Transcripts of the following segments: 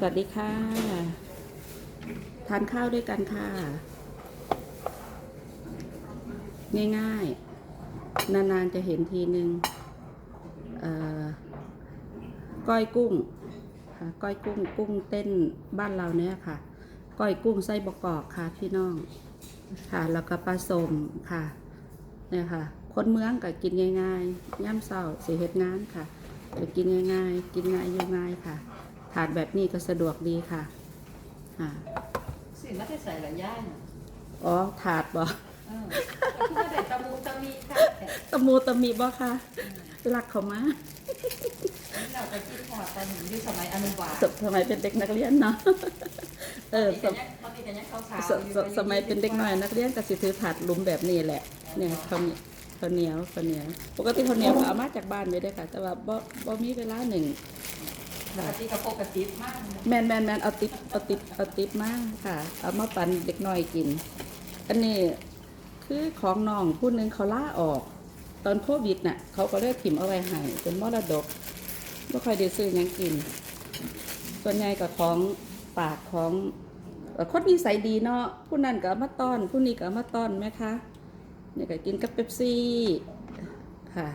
สวัสดีค่ะ ทานข้าวด้วยกันค่ะ ง่ายๆ นานๆจะเห็นทีนึงเอ่อก้อยกุ้งค่ะก้อยกุ้งกุ้งเต้นบ้านเราเนี่ยค่ะ ก้อยกุ้งไส้บกอกค่ะพี่น้องค่ะแล้วก็ปลาสมค่ะเนี่ยค่ะ คนเมืองก็กินง่ายๆย่ำเศร้าสียเฮ็ดงานค่ะก็กินง่ายๆ กินง่ายอยู่ง่ายค่ะ ถาดแบบนี้ก็สะดวกดีค่ะอ่าสิมาได้ใส่หลายย่างอ๋อถาดบ่เออก็คือว่าได้ตะมูตะมีค่ะแต่ตะมูตะมีบ่ค่ะรักเขามาอันนี้เราจะคิดพอตอนหนึ่งที่สมัยอนุบาลสสมัยเป็นเด็กนักเรียนเนาะเออสตอนมนี้ตอนนี้กันยังขาวสๆอยู่สสมัยเป็นเด็กน้อยนักเรียนก็สิถือถาดหลุมแบบนี้แหละเนี่ยข้าวเหนียวข้าวเหนียวข้าวเหนียวปกติข้าวเหนียวก็เอามาจากบ้านไว้ด้วยค่ะ แต่ว่าบ่บ่มีเวลาหนึ่งป ค่ะกติกระโปรงกระติบมากเลยแมนแมนแมนเอาติปเอาติปเอาติปมาค่ะ เอามาปันเด็กน้อยกิน อันนี้คือของน้องผู้หนึงเขาล่าออก ตอนโควิดน่ะ เขาก็เลยถิ่มเอาไว้ให้เป็นมรดกไม่ค่อยได้ซื้อหยังกิน ส่วนใหญ่กับของปากของเอ่อคนนิสัยดีเนาะผู้นั้นก็เอามาต้อน ผู้นี้ก็เอามาต้อนไหมคะเนี่ยก็กินกับเป๊ปซี่ค่ะ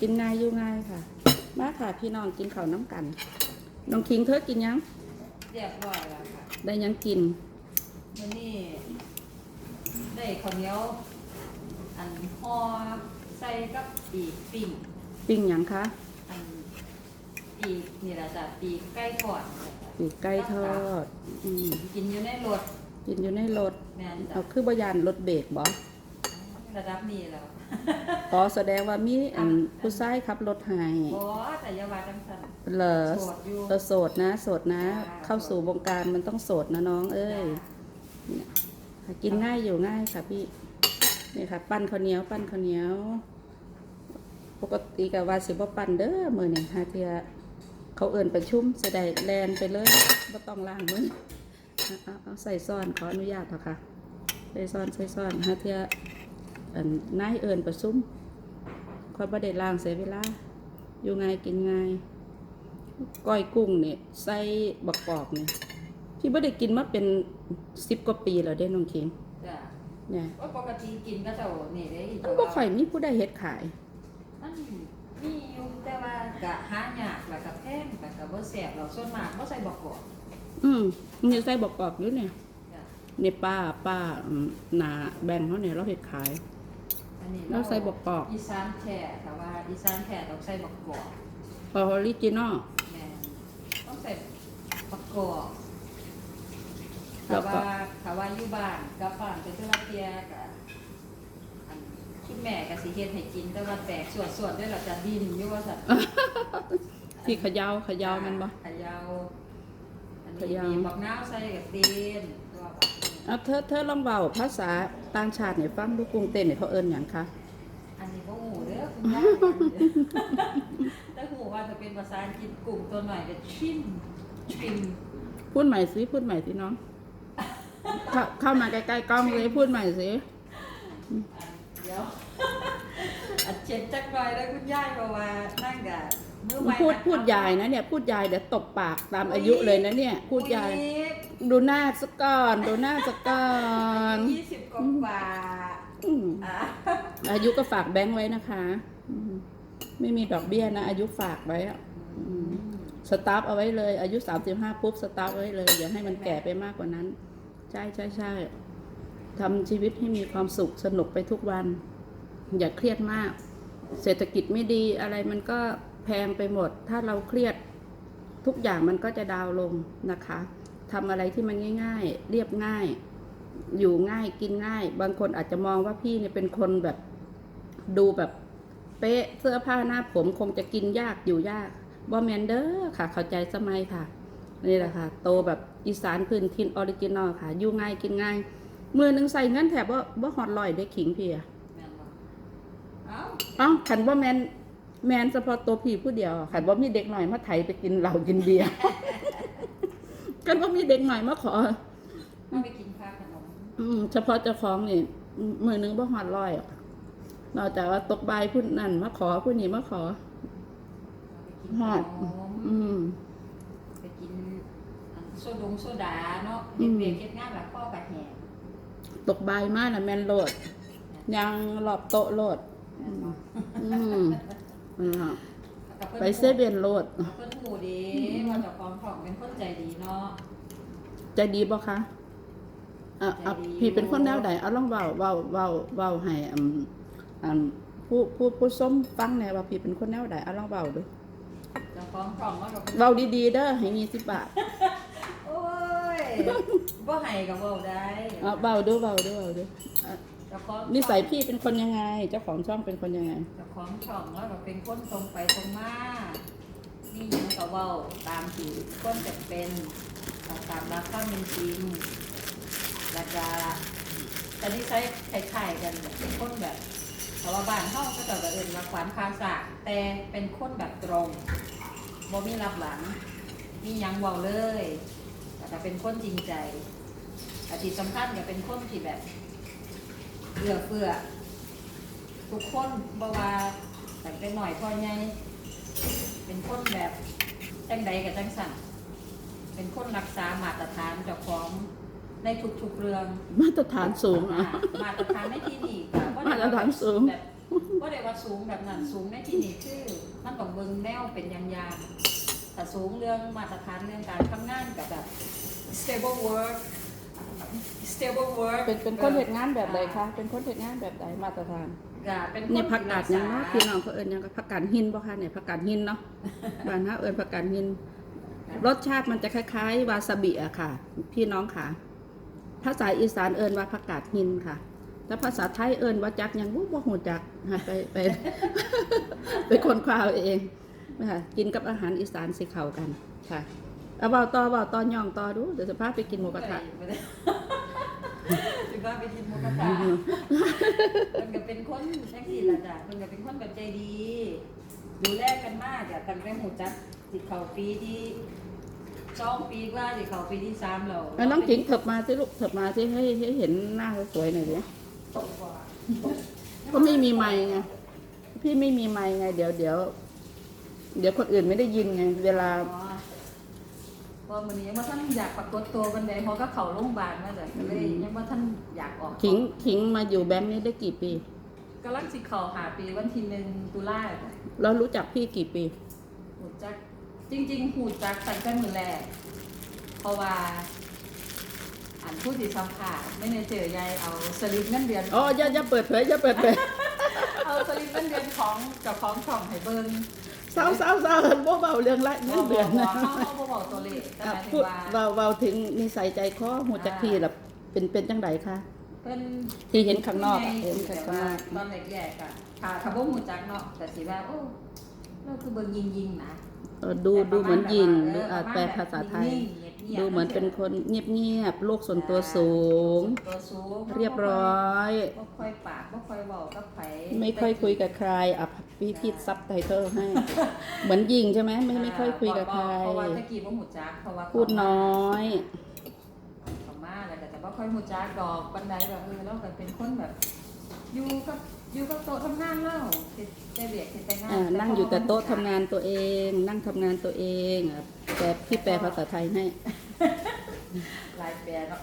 กินง่ายอยู่ง่ายค่ะ มาค่ะพี่น้องกินข้าวน้ำกัน น้องคิงเธอกินยังเรียบร้อยแล้วค่ะได้ยังกินวันนี้ได้ข้าวเหนียวอันห่อใส่กับปีกปิ่งปิ้งหยังคะอันปีกนี่แหละจ้ะปีกไก่ทอดปีกไก่ทอดอืมกินอยู่ในรถกินอยู่ในรถแม่นจ้ะเอาคือบยานรถเบรกบ่ระดับนี้แล้ว อ๋อแสดงว่ามีอันผู้ชายขับรถให้โอ้แต่อยาวาจังสันเหรอโสดอยู่เออโสดนะ โสดนะจ้าเข้าสู่วงการมันต้องโสดนะน้อง เอ้ยเนี่ยค่ะกินง่ายอยู่ง่ายค่ะพี่นี่ค่ะ ปั้นข้าวเหนียว ปั้นข้าวเหนียว ปกติกับว่าสิบ่ปั้นเด้อมื้อนี้หาเทื่อเขาเอิ้นประชุมสิได้แลนไปเลยบ่ต้องล้างมือเอาเอาเอาใส่ซ่อนขออนุญาตเถอะค่ะ ใส่ซ่อนใส่ซ่อนหาเทื่อ อันนายเอิ้นประชุมค่อยบ่ได้ล้างเสียเวลา อยู่ง่ายกินง่ายก้อยกุ้งเนี่ยใส่บักกอกเนี่ยพี่ไม่ได้กินมาเป็นสิบกว่าปีแล้วเด้น้องคิงจ้ะเนี่ยว่าปกติกินก็จะนี่ได้มันก็ค่อยมีผู้ได้เฮ็ดขายมันมีอยู่แต่ว่ากะหายากแล้วก็แพงแล้วก็บ่แซ่บเราส่วนมากบ่ใส่บอกกอกอืมนี่ใส่บักกอกอยู่เนี่ยจ้ะเนี่ยป้าป้าอืมหนาแบ่งเขาเนี่ยเราเฮ็ดขาย อันนี้แล้วใส่บอกกอก อีสานแท้แต่ว่าอีสานแท้ต้องใส่บอกกอกออริจินอล แม่นต้องใส่บอกกอกแล้ถ้าวก็ ว่าถ้าว่าอยู่บ้านกับบ้านเป็นตุลาเตียกะอันคุณแม่ก็สิเฮ็ดให้กินแต่ว่าแตกส่วนๆด้วยเราจะดินอยู่ว่าซั่นที่เขยาวขยาวมันบ่ ขยาวอันเขนี้ย่ามีบักนาวใส่กับเตีนตัวบักเอาเธอเธอลองเว้าภาษา ต่างชาติให้ฟังดูกรุงเต้นเนี่ยเขาเอิ้นหยังคะอันนี้ก็หูเด้อคุณย่าแต่หูว่าจะเป็นภาษาอังกฤษกลุ่มตัวหน่อยก็ชิมชิมพูดใหม่สิพูดใหม่สิน้อง เข้าเข้ามาใกล้ๆกล้องเลยพูดใหม่สิเดี๋ยวอัดเจ็ดจักหน่อยแล้วคุณย่าบอกว่านั่งกะมือใหม่พูดพูดยายนะเนี่ย พูดยายเดี๋ยวตบปากตามอายุเลยนะเนี่ย พูดยาย ดูหน้าสักก่อน ดูหน้าสักก่อนยี่สิบกว่าอืมอะอายุก็ฝากแบงค์ไว้นะคะอืมไม่มีดอกเบี้ยนะ อายุฝากไว้อะอืมสตาร์ฟเอาไว้เลย อายุสามสิบห้าปุ๊บสตาร์ฟไว้เลย อย่าให้มันแก่ไปมากกว่านั้น ใช่ใช่ใช่ทำชีวิตให้มีความสุขสนุกไปทุกวัน อย่าเครียดมาก เศรษฐกิจไม่ดีอะไรมันก็แพงไปหมด ถ้าเราเครียด ทุกอย่างมันก็จะดาวน์ลงนะคะ ทำอะไรที่มันง่าย ๆ เรียบง่าย อยู่ง่ายกินง่าย บางคนอาจจะมองว่าพี่เนี่ยเป็นคนแบบดูแบบเป๊ะเสื้อผ้าหน้าผมคงจะกินยากอยู่ยากบอแมนเดอร์ค่ะ เข้าใจสมัยค่ะ นี่แหละค่ะ โตแบบอีสานพื้นถิ่นออริจินอลค่ะ อยู่ง่ายกินง่าย มือหนึ่งใส่เงินแถบว่าว่าฮอตลอยได้ขิงพี่อะแม่นบ่เอ้าเอ้าขันว่าแมนแมนเฉพาะตัวพี่ผู้เดียวขันว่ามีเด็กหน่อยมาไถไปกินเหล้ากินเบียร์ กันว่ามีเด็กหน่อยมาขอมาไปกินข้าวขนมอืมเฉพาะเจ้าของนี่มือหนึงบ่ฮอดร้อยอะนอกจากว่าตกใบายผู้นั่นมาขอผู้นี้มาขอมาไปกินฮอดขนมอืม ไปโซดงโซดาเนาะเฮ็ดเวียกเฮ็ดงานแบบพ่อกับแหงตกบายมากนะแมนโลดยังรอบโต๊ะโลด อืม อืม ไปเซเว่นโลดเพิ่นหูดีว่าเจ้าของของเป็นคนใจดีเนาะใจดีบ่คะอะอะใจดีพี่เป็นคนแนวใดเอาลองเว้าเว้าเว้าเว้าให้อืมอืมผู้ผู้ผู้ส้มฟังแหน่ว่าพี่เป็นคนแนวใดเอาลองเว้าดูเจ้าของของว่าก็เป็นเว้าดีๆเด้อให้มีสิบบาทโอ้ยบ่ให้ก็เว้าได้เอาเว้าดูเว้าดูเว้าดูอะเจ้าของนิสัยพี่เป็นคนยังไง เจ้าของช่องเป็นคนยังไง เจ้าของช่องว่าก็เป็นคนตรงไปตรงมานี่ยังก็เว้าตามที่คนจะเป็นตามรักความเป็นจริงแล้วก็แต่นิสัยคล้ายๆกันแบบเป็นคนแบบเพราะว่าบ้านเฮาก็จะเอิ้นว่าขวานภาษาแต่เป็นคนแบบตรงบ่มีรับหลัง มีหยังเว้าเลยแต่ก็เป็นคนจริงใจอาทิตสำคัญก็เป็นคนที่แบบ เอื้อเฟื้อทุกคนบ่ว่าแต่งแต่หน่อยพ่อใหญ่เป็นคนแบบจังใดกับจังสั่นเป็นคนรักษามาตรฐานเจ้าของในทุกๆเรื่อง มาตรฐานสูงอ่าอะมาตรฐานในที่นี่ก็บ่มาตรฐานสูง แบบบ่ได้ว่าสูงแบบนั้นสูงในที่นี่คือมันต้องเบิ่งแนวเป็นอย่างอย่างแต่สูงเรื่องมาตรฐานเรื่องการทำงานกับแบบ stable work stable work เป็นเป็นคนเหตุงานแบบใดคะ เป็นคนเหตุงานแบบใดมาตรฐานก็เป็นคเนี่ยผักกาดยังที่รัเนาะษพี่น้องเขาเอิ้นหยังก็ผักกาดหินบ่คะเนี่ยผักกาดหินเนาะบ้านเฮาเอิ้นผักกาดหิน รสชาติมันจะคล้ายๆ วาซาบิอะค่ะ พี่น้องค่ะ ภาษาอีสานเอิ้นว่าผักกาดหินค่ะแต่ภาษาไทยเอิ้นว่าจักหยังบ่บ่ฮู้จักค่ะไปไปไปคนคว้าเอาเองนะคะกินกับอาหารอีสานสิเข้ากันค่ะ เอาเว้าต่อเว้าต่อย่องต่อดูเดี๋ยวจะพาไปกินหมูกระทะถึงว่าไปกินหมูกระทะมันก็เป็นคนแท็กซี่ละจ้ะมันก็เป็นคนแบบใจดี ดูแลกันมากอะตั้งแต่หูจักสิเข้าปีที่สองปีกว่าสิเข้าปีที่สามแล้วแล้วน้องจิงเถิบมาสิลูกเถิบมาสิให้ให้เห็นหน้าสวยๆหน่อยดิก็ไม่มีไมค์ไงพี่ไม่มีไมค์ไง เดี๋ยวเดี๋ยวเดี๋ยวคนอื่นไม่ได้ยินไง เวลา อ๋อพอมื้อนี้ยังว่าท่านอยากปรากฏตัวบันไดเพราะก็เข้าโรงพยาบาลมาจ้ะก็เลยยังว่าท่านอยากออกขิงขิงมาอยู่แบงค์นี้ได้กี่ปีกำลังสิเข้าหาปีวันที่หนึ่งตุลาจ้ะแล้วรู้จักพี่กี่ปีหูจัก จริงๆหูจักตั้งแต่มือแรกเพราะว่าอันผู้ที่สัมภาษณ์ไม่ได้เจอยายเอาสลิปเงินเดือนอ๋ออย่าอย่าเปิดเผยอย่าเปิดเผยเอาสลิปเงินเดือนของเจ้าของช่องให้เบิ่ง เศร้าเศร้าเศร้าบ่เบาเรื่องละเงินเดือนบนะกว่าเขาเขาบ่บอกตัวเลขแต่อะหมายถึพูงดว่าเบาเบาถึงนิสัยใจคอหูจักพี่ล่ะเป็นเป็นจังไดคะเพิ่นที่เห็นข้างนอกอะเห็เห็นนข้างนว่าอกตอนแรกๆอะถ้าถ้าบ่หูจักเนาะแต่สิว่าโอ้เราคือเบิ่งยิงๆนะเออดูดูเหมือนยิงดูเอาจแปลภาษาไทยนิ่งๆงียบๆดูเหมือนเป็นคนเงียบๆโลกส่วนตัวสูง ตัวสูงเรียบร้อย บ่ค่อยปากบ่ค่อยเว้ากับไผไม่ค่อยคุยกับใครอะ พี่พี่ซับไตเติลให้ เหมือนยิงใช่ไหมไม่ไม่ค่อยคุยกับใครเพราะว่าตะกี้บ่หูจักเพราะว่าพูดน้อยเขามาแล้วก็จะบ่ค่อยหูจักดอกปานใดแบบเออเราก็เป็นคนแบบ อยู่กับอยู่กับโต๊ะทำงานเราเฮ็ดแต่เบียกเฮ็ดแต่งานอ่านั่งอยู่แต่โต๊ะทำงานตัวเอง นั่งทำงานตัวเองอะแต่พี่แปลภาษาไทยให้หลายแปลเนาะ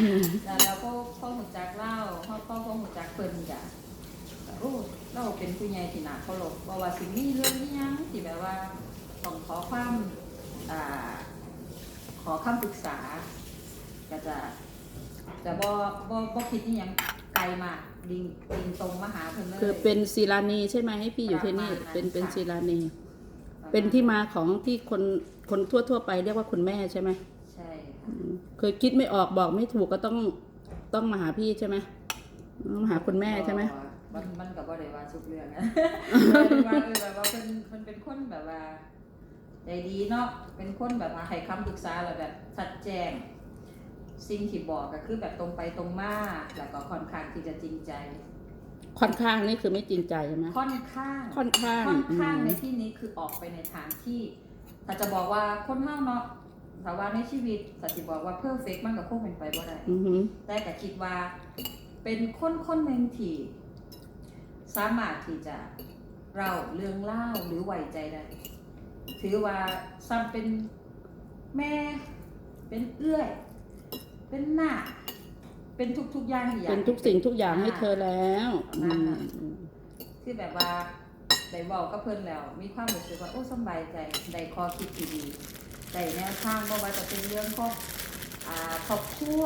อืมแล้วเราก็พ่อหูจักเล่าพ่อพ่อพ่อหูจักเพิ่นจ้ะโอ้ เราเป็นผู้ใหญ่ที่น่าเคารพบ่ว่าสิมีเรื่องนี้ยังที่แบบว่าต้องขอความอ่าขอคำปรึกษา ก็จะจะบ่บ่บ่คิดนี่ยังไกลมากดิงดิงตรงมาหาเพิ่นเลย คือเป็นศิลานีใช่ไหมให้พี่อยู่ที่นี่เป็นเป็นศิลานี เป็นที่มาของที่คนคนทั่วทั่วๆไปเรียกว่าคุณแม่ใช่ไหมใช่อืมเคยคิดไม่ออกบอกไม่ถูกก็ต้องต้องมาหาพี่ใช่ไหมต้องมาหาคุณแม่ใช่ไหม มันมันก็บ่ได้ว่าทุกเรื่องนะไม่ได้ว่าเออแบบว่าเพิ่นเพิ่นเป็นคนแบบว่าใจดีเนาะเป็นคนแบบว่าให้คำปรึกษาแล้วแบบชัดแจ้ง สิ่งที่บอกก็คือแบบตรงไปตรงมาแล้วก็ค่อนข้างที่จะจริงใจ ค่อนข้างนี่คือไม่จริงใจใช่ไหมค่อนข้างค่อนข้างค่อนข้างอืมในที่นี้คือออกไปในทางที่ถ้าจะบอกว่าคนเฮาเนาะแต่ว่าในชีวิตถ้าสิบอกว่าเพอร์เฟกมันก็คงเป็นไปบ่ได้อือหือแต่ก็คิดว่า เป็นคนคนหนึ่งที่ สามารถที่จะเล่าเรื่องเล่าหรือไหวใจได้ ถือว่าซ้ำเป็นแม่ เป็นเอื้อย เป็นหน้า เป็นทุกๆอย่างที่อยากเป็นทุกสิ่งทุกอย่างให้เธอแล้วอ่าอืมที่แบบว่าได้เว้ากับเพิ่นแล้ว มีความรู้สึกว่าโอ้สำบายใจได้ข้อคิดที่ดีได้แนวทางบ่ว่าจะเป็นเรื่องครอบอ่าครอบครัว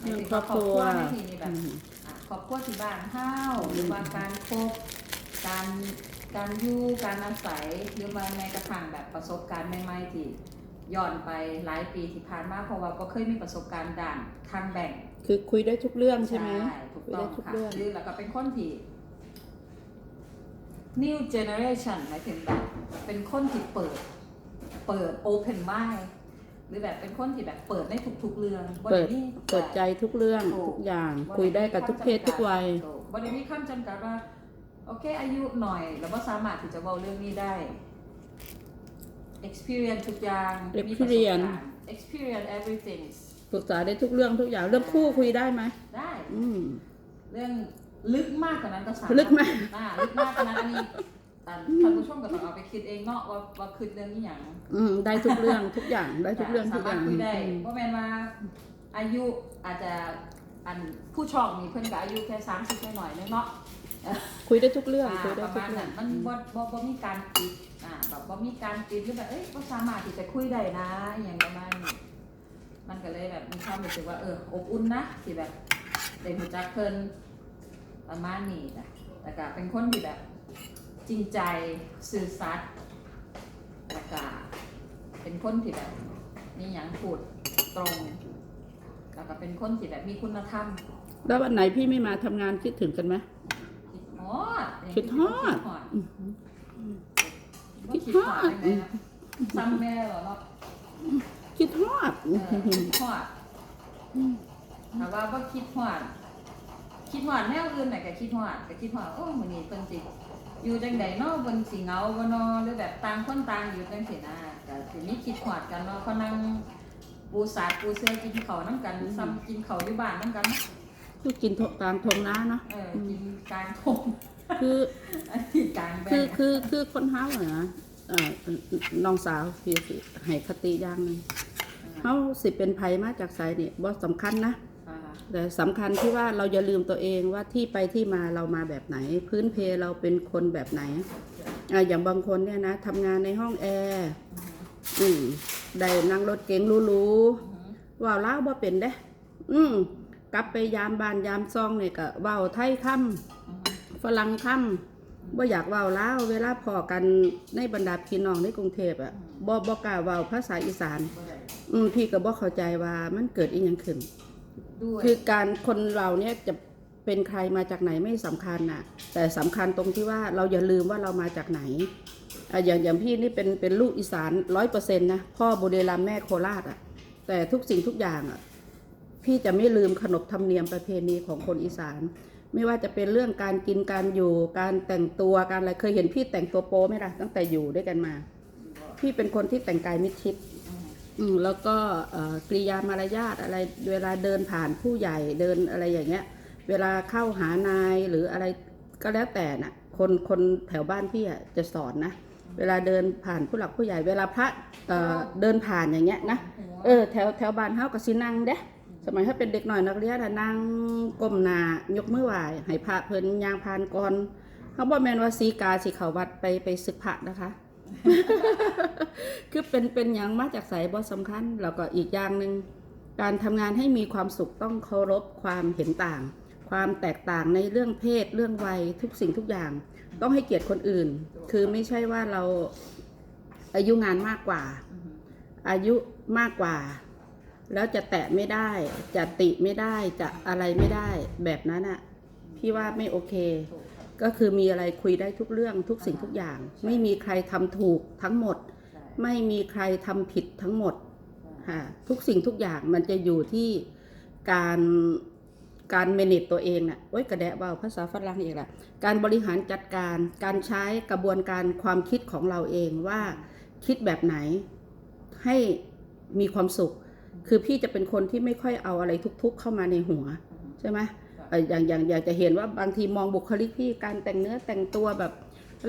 เรื่องครอบครัวในที่นี้แบบอืมอะ ครอบครัวที่บ้านเฮาหรือว่าการคบการการอยู่การอาศัยหรือว่าแม้กระทั่งแบบประสบการณ์ใหม่ๆที่ย้อนไปหลายปีที่ผ่านมาเพราะว่าก็เคยมีประสบการณ์ด่านทางแบ่งคือคุยได้ทุกเรื่องใช่ไหมถูกคุยต้อได้งทุกค่ะเรื่องหรือแล้วก็เป็นคนที่ new generation หมายถึงแบบเป็นคนที่เปิด เปิด open mind หรือแบบเป็นคนที่แบบเปิดในทุกๆเรื่องบ่เปิดมีเปิดใจทุกเรื่องถูกทุกอย่างคุยได้กับทุกเพศทุกวัยบริมีคำจำกัดว่าโอเคอายุหน่อยแล้วก็สามารถที่จะเว้าเรื่องนี้ได้ experience ทุกอย่างมีประสบการณ์ experience everything ปรึกษาได้ทุกเรื่องทุกอย่าง เรื่องคู่คุยได้ไหมได้อืมเรื่องลึกมากกว่านั้นก็สามารถลึกมากอ่าลึกมากกว่านั้นอันนี้ ท่านท่านผู้ชมก็ต้องเอาไปคิดเองเนาะว่าว่าคิดเรื่องนี้อย่างอืมได้ทุกเรื่องทุกอย่างได้ทุกเรื่องสาทุกอมารถย่างคุยได้อืมเพราะแม่นว่าอายุอาจจะอันผู้ช่องนี่เพิ่นก็อายุแค่สามสิบหน่อยๆนึงเนาะ คุยได้ทุกเรื่องอ่าคุยได้ประทุมากณเรื่อนั้งนมันบ่บ่บ่มีการปิดอ่าแบบบ่มีการปิดหรือแบบเอ้ยก็สามารถที่จะคุยได้นะอย่างประมาณนี้มันก็เลยแบบมีความรู้สึกว่าเอออบอุ่นนะที่แบบได้รู้จักเพิ่นประมาณนี้นะแล้วก็เป็นคนที่แบบ จริงใจสื่อสัตย์แล้วก็เป็นคนที่แบบมีหยังพูดตรง แล้วก็เป็นคนที่แบบมีคุณธรรมแล้ววันไหนพี่ไม่มาทำงานคิดถึงกันไหม คิดฮอดคิดฮอด คิดฮอดคิดฮอดได้ไหมนะซ้ำแม่เหรอเนาะ คิดฮอดเออคิดฮอดถามว่าบ่คิดฮอด คิดฮอดแนวอื่นน่ะก็คิดฮอดก็คิดฮอดโอ้มื้อนี้เพิ่นสิ อยู่จังไดเนาะเพิ่นสิเหงาบ่เนาะหรือแบบต่างคนต่างอยู่จังซี่นะก็สิมีคิดฮอดกันเนาะเขานั่งปูสาดปูเสื้อกินข้าวนํกันซ้ำกินข้าวอยู่บ้านนํกันคือกินกลางทงน้าเนาะเออกินกลางทงคืออันนี้กลางแบคืองคือคือคนเฮาอะนะเอ่อน้องสาวพี่สิให้คติอย่างหนึงเฮาสิเป็นภัยมาจากไสนี่บ่สำคัญนะอ่า แต่สำคัญที่ว่าเราอย่าลืมตัวเองว่าที่ไปที่มาเรามาแบบไหน พื้นเพเราเป็นคนแบบไหนอะอย่างบางคนเนี่ยนะทำงานในห้องแอร์อืมได้นั่งรถเก๋งหรูอือหือๆว่าวลาวบ่เป็นเด้อืมกลับไปยามบ้านยามซองเนี่ยก็เว้าไทยค่อือหือำฝรั่งค่ำบ่อยากเว้าลาวเวลาพอกันในบรรดาพี่น้องในกรุงเทพอะบ่บ่กล้าเว้าภาษาอีสานบ่ได้อืมพี่ก็บ่เข้าใจว่ามันเกิดอีหยังขึ้น ด้วยคือการคนเราเนี่ยจะเป็นใครมาจากไหนไม่สำคัญน่ะแต่สำคัญตรงที่ว่าเราอย่าลืมว่าเรามาจากไหนออย่างอย่างพี่นี่เป็นเป็นลูกอีสานร้อยเปอร์เซ็นต์นะพ่อบุรีรัมย์แม่โคราชอะ แต่ทุกสิ่งทุกอย่างอะ พี่จะไม่ลืมขนบธรรมเนียมประเพณีของคนอีสาน ไม่ว่าจะเป็นเรื่องการกินการอยู่การแต่งตัวการอะไรเคยเห็นพี่แต่งตัวโป๊ไหมล่ะตั้งแต่อยู่ด้วยกันมา พี่เป็นคนที่แต่งกายมิดชิด แล้วก็กริยามารยาทอะไรเวลาเดินผ่านผู้ใหญ่เดินอะไรอย่างเงี้ย เวลาเข้าหานายหรืออะไรก็แล้วแต่น่ะ คนคนแถวบ้านพี่อะจะสอนนะ เวลาเดินผ่านผู้หลักผู้ใหญ่ เวลาพระเเดินผ่านอย่างเงี้ยนะเออแถวแถวบ้านเฮาก็สินั่งเด้สมัยถ้าเป็นเด็กหน่อยนักเรียนนั่งก้มหน้ายกมือไหว้ให้พระเพิ่นยางผ่านก่อนเขาบ่แมนว่าสีกาสิเขาวัดไปไปศึกพระนะคะ คือเป็นเป็นหยังมาจากไสบ่สำคัญ แล้วก็อีกอย่างหนึ่งการทำงานให้มีความสุขต้องเคารพความเห็นต่าง ความแตกต่างในเรื่องเพศเรื่องวัยทุกสิ่งทุกอย่าง ต้องให้เกียรติคนอื่น คือไม่ใช่ว่าเราอายุงานมากกว่า อายุมากกว่า แล้วจะแตะไม่ได้ จะติไม่ได้จะอะไรไม่ได้ แบบนั้นอะพี่ว่าไม่โอเค กครับก็คือมีอะไรคุยได้ทุกเรื่องทุกสิ่งทุกอย่าง ไม่มีใครทำถูกทั้งหมดใช่ไม่มีใครทำผิดทั้งหมดใช่ค่ะทุกสิ่งทุกอย่างมันจะอยู่ที่การการเมเนจตัวเองน่ะโอ้ยกระแดะเบาภาษาฝรั่งอีกละการบริหารจัดการ การใช้กระบวนการความคิดของเราเองว่าคิดแบบไหนให้มีความสุข คือพี่จะเป็นคนที่ไม่ค่อยเอาอะไรทุก ๆ เข้ามาในหัวอือหือใช่ไหมเอย่างอย่างอยากจะเห็นว่าบางทีมองบุคลิกพี่การแต่งเนื้อแต่งตัวแบบ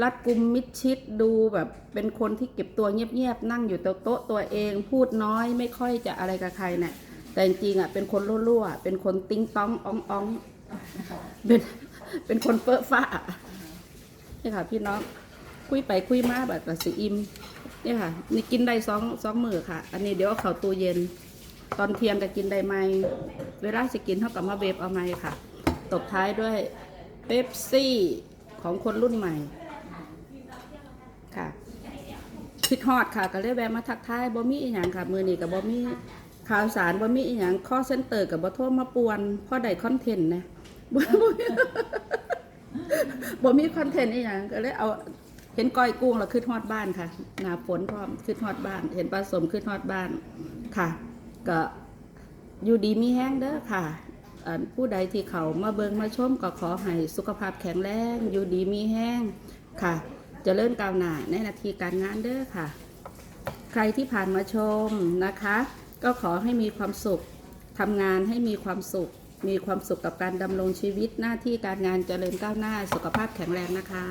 รัดกุมมิดชิดดูแบบเป็นคนที่เก็บตัวเงียบๆนั่งอยู่โต๊ะตัวเองพูดน้อยไม่ค่อยจะอะไรกับใครเนี่ยแต่จริงๆอะเป็นคนรั่วๆเป็นคนติ้งต้องอ่องอ่องเป็นเป็นคนเปื้อะฟ้านี่ค่ะ พี่น้องคุยไปคุยมาแบบกับสีอิมนี่ค่ะนี่กินได้สองสองมือค่ะ อันนี้เดี๋ยวเขาตู้เย็น ตอนเที่ยงก็กินได้ไหมเวลาสิกินเท่ากับมาเวฟเอาไหมค่ะ ตบท้ายด้วยเป๊ปซี่ของคนรุ่นใหม่ ค่ะคิดฮอดค่ะ ก็เลยแวะมาทักทายบ่มีอีหยังค่ะ มือนี้กับบ่มีข่าวสารบ่มีอีหยังข้อเซ็นเตอร์กับบ่โทรมาปวนพ่อใดคอนเทนต์นะบ่บ่มีบ่มีคอนเทนต์อีหยังก็เลยเอาเห็นก้อยกุ้งแล้วขึ้นฮอดบ้านค่ะหนาฝนพร้อมขึ้นฮอดบ้าน เห็นปลาสมขึ้นฮอดบ้านค่ะ ก็อยู่ดีมีแห้งเด้อค่ะ ผู้ใดที่เขามาเบิงมาชมก็ขอให้สุขภาพแข็งแรงอยู่ดีมีแห้งค่ะเจะเริ่ก้าวหน้าในหนาทีการงานเด้อค่ะ ใครที่ผ่านมาชมนะคะ ก็ขอให้มีความสุขทำงานให้มีความสุข มีความสุขกับการดำรงชีวิตหน้าที่การงานเจริญก้าวหน้า สุขภาพแข็งแรงนะคะ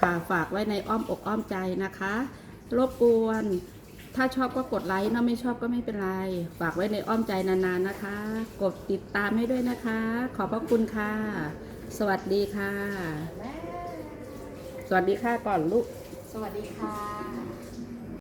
ค่ะฝากไว้ในอ้อมอกอ้อมใจนะคะ รบกวน ถ้าชอบก็กดไลค์นาะไม่ชอบก็ไม่เป็นไร ฝากไว้ในอ้อมใจนานๆนะคะ กดติดตามให้ด้วยนะคะ ขอบพระคุณค่ะ สวัสดีค่ะ สวัสดีค่ะก่อนลูก สวัสดีค่ะ